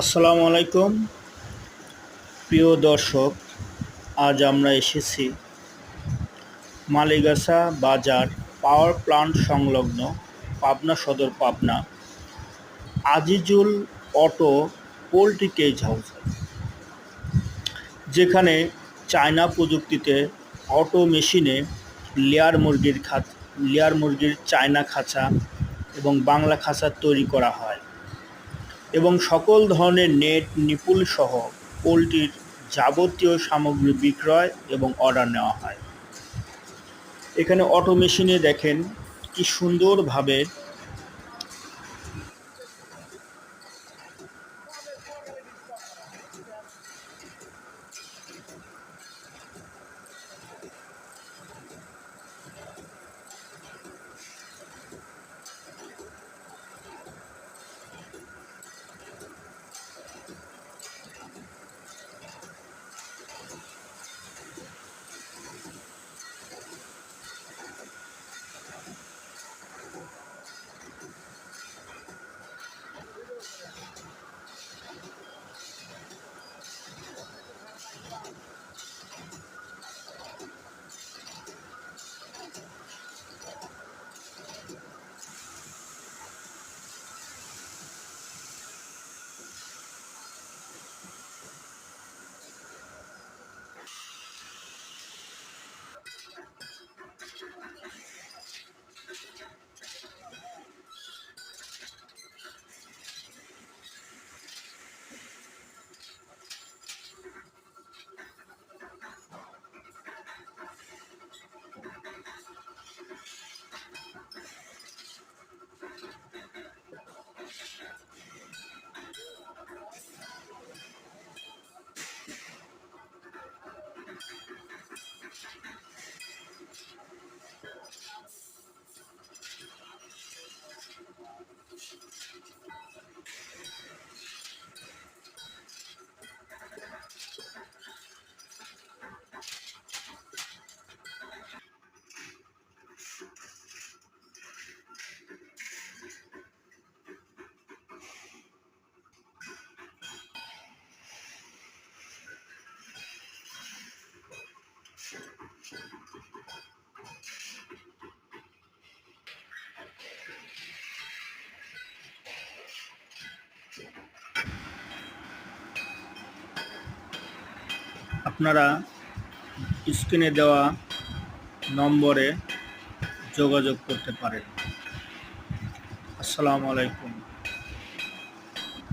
আসসালামু আলাইকুম। প্রিয় দর্শক, আজ আমরা এসেছি মালিগাসা বাজার পাওয়ার প্লান্ট সংলগ্ন পাবনা সদর Pabna Azizul auto poultry cage house, যেখানে চায়না প্রযুক্তিতে অটো মেশিনে লেয়ার মুরগির খা, লেয়ার মুরগির চায়না খাঁচা এবং বাংলা খাঁচা তৈরি করা হয়। এবং সকল ধরনের নেট, নিপুল সহ পোলট্রির যাবতীয় সামগ্রী বিক্রয় এবং অর্ডার নেওয়া হয়। এখানে অটো মেশিনে দেখেন কি সুন্দরভাবে আপনারা স্ক্রিনে দেওয়া নম্বরে যোগাযোগ করতে পারেন। আসসালামু আলাইকুম।